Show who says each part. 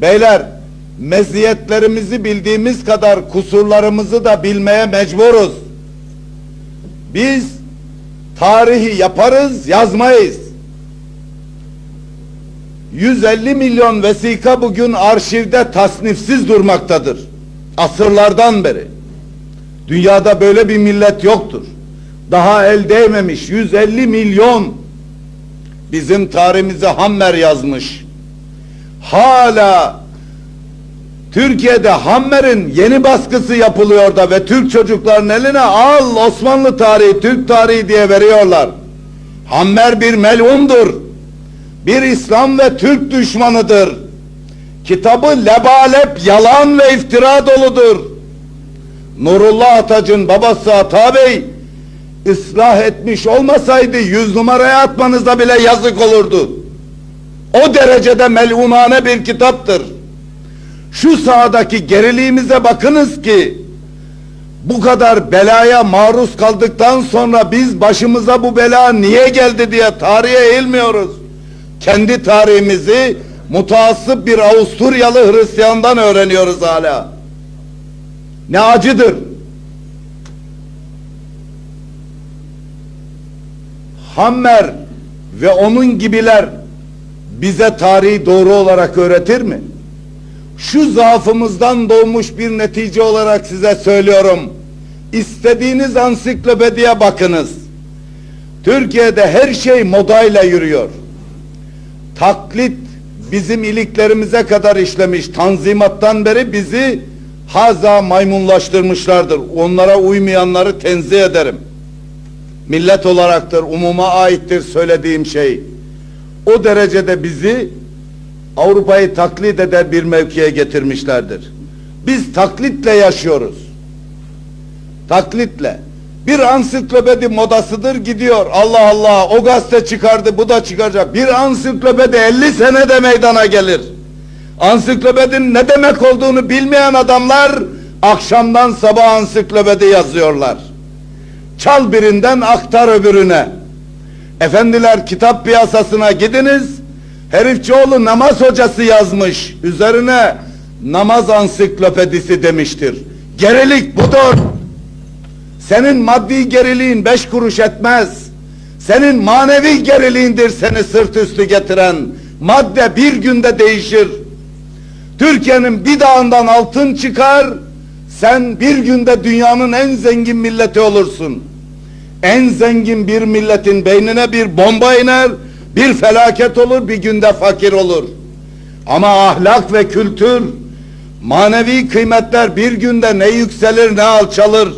Speaker 1: Beyler, meziyetlerimizi bildiğimiz kadar kusurlarımızı da bilmeye mecburuz. Biz tarihi yaparız, yazmayız. 150 milyon vesika bugün arşivde tasnifsiz durmaktadır. Asırlardan beri. Dünyada böyle bir millet yoktur. Daha el değmemiş 150 milyon bizim tarihimize Hammer yazmış. Hala Türkiye'de Hammer'in yeni baskısı yapılıyor da ve Türk çocukların eline al Osmanlı tarihi, Türk tarihi diye veriyorlar. Hammer bir melundur. Bir İslam ve Türk düşmanıdır. Kitabı lebalep yalan ve iftira doludur. Nurullah Atac'ın babası Ata Bey ıslah etmiş olmasaydı yüz numaraya atmanıza bile yazık olurdu. O derecede melunane bir kitaptır. Şu sahadaki geriliğimize bakınız ki bu kadar belaya maruz kaldıktan sonra biz başımıza bu bela niye geldi diye tarihe eğilmiyoruz. Kendi tarihimizi mutaassıp bir Avusturyalı Hristiyandan öğreniyoruz hala. Ne acıdır. Hammer ve onun gibiler bize tarihi doğru olarak öğretir mi? Şu zaafımızdan doğmuş bir netice olarak size söylüyorum. İstediğiniz ansiklopediye bakınız. Türkiye'de her şey modayla yürüyor. Taklit bizim iliklerimize kadar işlemiş. Tanzimattan beri bizi haza maymunlaştırmışlardır. Onlara uymayanları tenzih ederim. Millet olaraktır, umuma aittir söylediğim şey. O derecede bizi Avrupa'yı taklit eder bir mevkiye getirmişlerdir. Biz taklitle yaşıyoruz. Taklitle. Bir ansiklopedi modasıdır gidiyor. Allah Allah o gazete çıkardı bu da çıkacak. Bir ansiklopedi 50 senede meydana gelir. Ansiklopedinin ne demek olduğunu bilmeyen adamlar akşamdan sabah ansiklopedi yazıyorlar. Çal birinden aktar öbürüne. Efendiler kitap piyasasına gidiniz. Herifçioğlu namaz hocası yazmış. Üzerine namaz ansiklopedisi demiştir. Gerilik budur. Senin maddi geriliğin beş kuruş etmez. Senin manevi geriliğindir seni sırt üstü getiren. Madde bir günde değişir. Türkiye'nin bir dağından altın çıkar. Sen bir günde dünyanın en zengin milleti olursun. En zengin bir milletin beynine bir bomba iner, bir felaket olur, bir günde fakir olur. Ama ahlak ve kültür, manevi kıymetler bir günde ne yükselir ne alçalır.